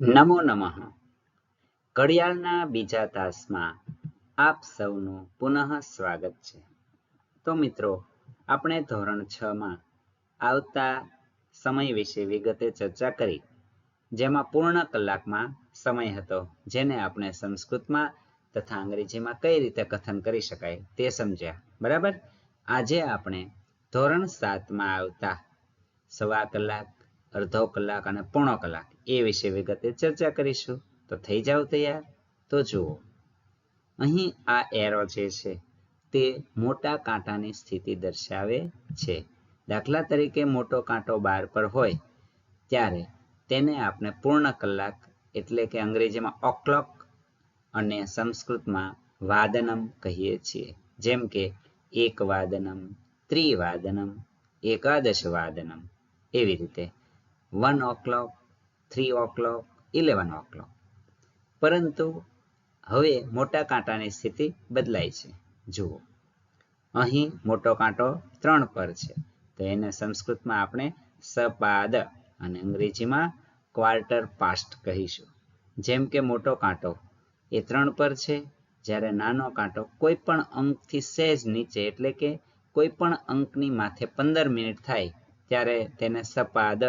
નમો નમઃ. ઘડિયાળના બીજા તાસમાં આપ સૌનું પુનઃ સ્વાગત છે. તો મિત્રો, આપણે ધોરણ છ માં આવતા સમય વિશે વિગતે ચર્ચા કરી, જેમાં પૂર્ણ કલાકમાં સમય હતો, જેને આપણે સંસ્કૃતમાં તથા અંગ્રેજીમાં કઈ રીતે કથન કરી શકાય તે સમજ્યા. બરાબર? આજે આપણે ધોરણ સાતમાં આવતા સવા કલાક અડધો કલાક અને પોણો કલાક એ વિશે વિગતે ચર્ચા કરીશું. તો થઈ જાવ તૈયાર? તો જુઓ. અહીં આ એરો જે છે, તે મોટા કાંટાની સ્થિતિ દર્શાવે છે. દાખલા તરીકે મોટો કાંટો બાર પર હોય, ત્યારે તેને આપણે પૂર્ણ કલાક એટલે કે અંગ્રેજીમાં ઓક્લોક અને સંસ્કૃતમાં વાદનમ કહીએ છીએ. જેમ કે એક વાદનમ, ત્રિવાદનમ, એકાદશ વાદનમ. એવી રીતે one o'clock three o'clock eleven o'clock પરંતુ હવે મોટા કાંટાની સ્થિતિ બદલાય છે. જુઓ. અહીં મોટો કાંટો ત્રણ પર છે. તો એને સંસ્કૃતમાં આપણે સપાદ અને અંગ્રેજીમાં ક્વાર્ટર પાસ્ટ કહીશું. જેમ કે મોટો કાંટો એ ત્રણ પર છે. જ્યારે નાનો કાંટો કોઈ પણ અંકથી સહેજ નીચે, એટલે કે કોઈ પણ અંકની માથે પંદર મિનિટ થાય, ત્યારે તેને સપાદ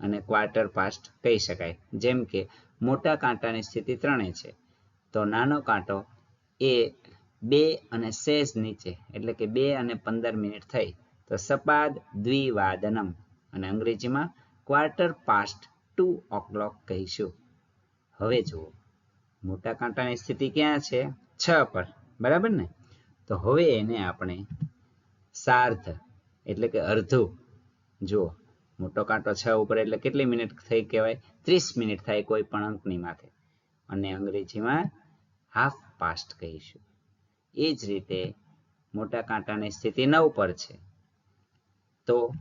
અને ક્વાર્ટર પાસ્ટ કહી શકાય. જેમ કે, મોટા કાંટાની સ્થિતિ ત્રણે છે. તો નાનો કાંટો એ બે અને શેષ નીચે, એટલે કે બે અને પંદર મિનિટ થઈ. તો સપાદ દ્વિવાદનમ. અને અંગ્રેજીમાં ક્વાર્ટર પાસ્ટ ટુ ઓક્લોક કહીશું. હવે જુઓ. મોટા કાંટાની સ્થિતિ ક્યાં છે? છ પર. બરાબર ને? તો હવે એને આપણે સાર્ધ, એટલે કે અર્ધો. જુઓ. મોટો કાંટો છ ઉપર એટલે કેટલી મિનિટ થઈ કહેવાય? ત્રીસ મિનિટ થાય કોઈ પણ અંકની માથે. અને અંગ્રેજીમાં હાફ પાસ્ટ કહીશું. એ જ રીતે મોટા કાંટાની સ્થિતિ નવ પર છે. તો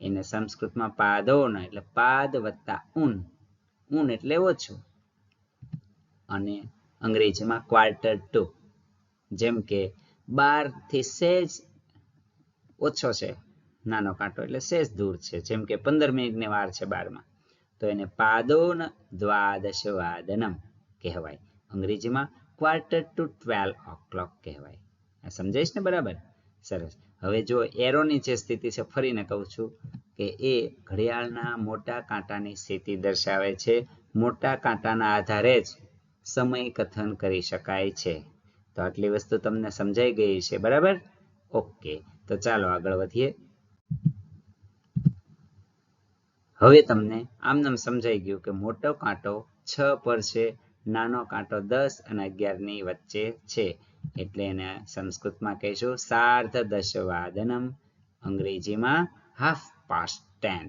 એને સંસ્કૃતમાં પાદોન એટલે પાદ વત્તા ઊન. ઊન એટલે ઓછું. અને અંગ્રેજીમાં ક્વાર્ટર ટુ જેમ કે બારથી સેજ ઓછો છે. નાનો કાંટો, એટલે શેષ દૂર છે, જેમ કે પંદર મિનિટની વાર છે બારમાં. તો એને પાદોન દ્વાદશ વાદનમ કહેવાય. અંગ્રેજીમાં quarter to twelve o'clock કહેવાય. આ સમજાઈશ ને બરાબર? સરસ. હવે જો એરોની જે સ્થિતિ છે, ફરીને કહું છું કે એ ઘડિયાળના મોટા કાંટાની સ્થિતિ દર્શાવે છે. મોટા કાંટાના આધારે જ સમય કથન કરી શકાય છે. તો આટલી વસ્તુ તમને સમજાઈ ગઈ છે, બરાબર? ઓકે. તો ચાલો આગળ વધીએ. હવે તમને આમનામ સમજાઈ ગયું કે મોટો કાંટો છ પર છે, નાનો કાંટો દસ અને અગિયારની વચ્ચે છે. એટલે એને સંસ્કૃતમાં કહીશું સાર્ધ દશવાદનમ, અંગ્રેજીમાં હાફ પાસ્ટ ટેન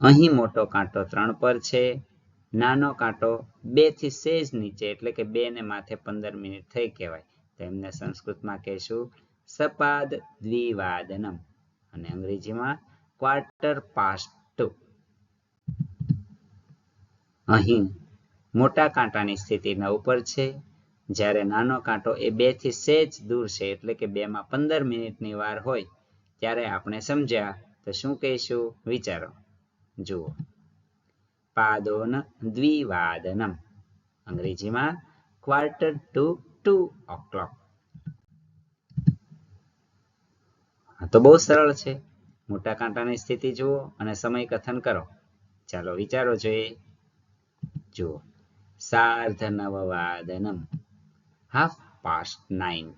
અહીં મોટો કાંટો ત્રણ પર છે, નાનો કાંટો બેથી સેજ નીચે, એટલે કે બે ને માથે પંદર મિનિટ થઈ કહેવાય. તો એમને સંસ્કૃતમાં કહીશું સપાદ દ્વિવાદનમ અને અંગ્રેજીમાં ક્વાર્ટર પાસ્ટ અહીં મોટા કાંટાની સ્થિતિ નવ પર છે. જ્યારે નાનો કાંટો એ બેથી સેજ દૂર છે, એટલે કે બે માં પંદર મિનિટની વાર હોય, ત્યારે આપણે સમજ્યા તો શું કહીશું? વિચારો. જુઓ. પાદોન દ્વિવાદનમ. અંગ્રેજીમાં ક્વાર્ટર ટુ ટુ ઓક્લોક તો બહુ સરળ છે. મોટા કાંટાની સ્થિતિ જુઓ અને સમય કથન કરો. ચાલો વિચારો જોઈએ જુઓ. સાર્ધ નવવાદનમ હાફ પાસ્ટ નાઇન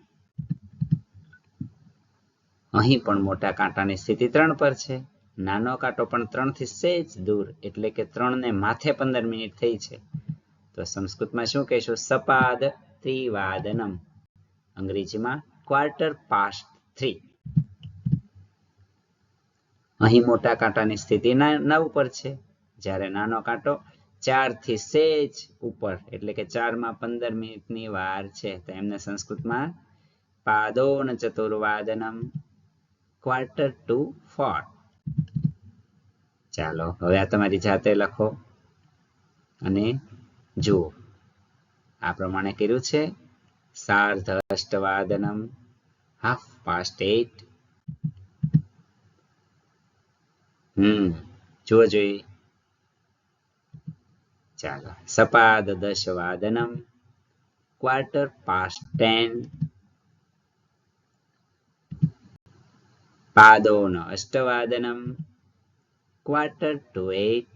અહીં પણ મોટા કાંટાની સ્થિતિ ત્રણ પર છે. નાનો કાંટો પણ ત્રણથી સેજ દૂર, એટલે કે ત્રણ ને માથે પંદર મિનિટ થઈ છે. તો સંસ્કૃતમાં શું કહીશું? સપાદ ત્રિવાદનમ. અંગ્રેજીમાં ક્વાર્ટર પાસ્ટ થ્રી અહીં મોટા કાંટાની સ્થિતિ નવ પર છે. જ્યારે નાનો કાંટો ચારથી સેજ ઉપર, એટલે કે ચારમાં પંદર મિનિટની વાર છે, તો એમને સંસ્કૃતમાં પાદોન ચતુર્વાદનમ, ક્વાર્ટર ટુ ફોર. ચાલો, હવે આ તમારી જાતે લખો અને જુઓ. આ પ્રમાણે કર્યું છે. સાર્ધ અષ્ટવાદનમ હાફ પાસ્ટ એટ જુઓ જોઈએ ચાલો, સપાદ દશ વાદનમ ક્વાર્ટર પાસ્ટ ટેન. પાદોન અષ્ટવાદનમ, ક્વાર્ટર ટુ એટ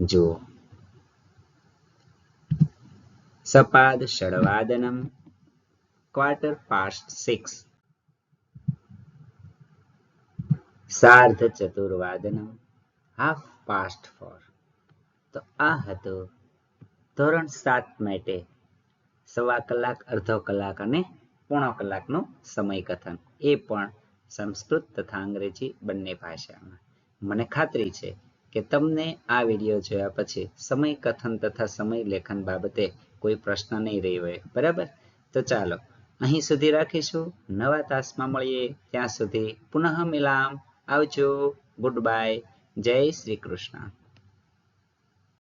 જુઓ. સપાદ ષડવાદનમ, ક્વાર્ટર પાસ્ટ સિક્સ. સાર્ધ ચતુર્વાદનમ હાફ પાસ્ટ ફોર તો આ હતું ધોરણ સાત માટે સવા કલાક, અડધો કલાક અને પોણો કલાકનું સમય કથન એ પણ સંસ્કૃત તથા અંગ્રેજી બંને ભાષામાં. મને ખાતરી છે કે તમને આ વીડિયો જોયા પછી સમય કથન તથા સમય લેખન બાબતે કોઈ પ્રશ્ન નહીં રહ્યો હોય. બરાબર? તો ચાલો, અહીં સુધી રાખીશું. નવા તાસમાં મળીએ. ત્યાં સુધી પુનઃ મિલામ. આવજો. ગુડ બાય જય શ્રી કૃષ્ણ.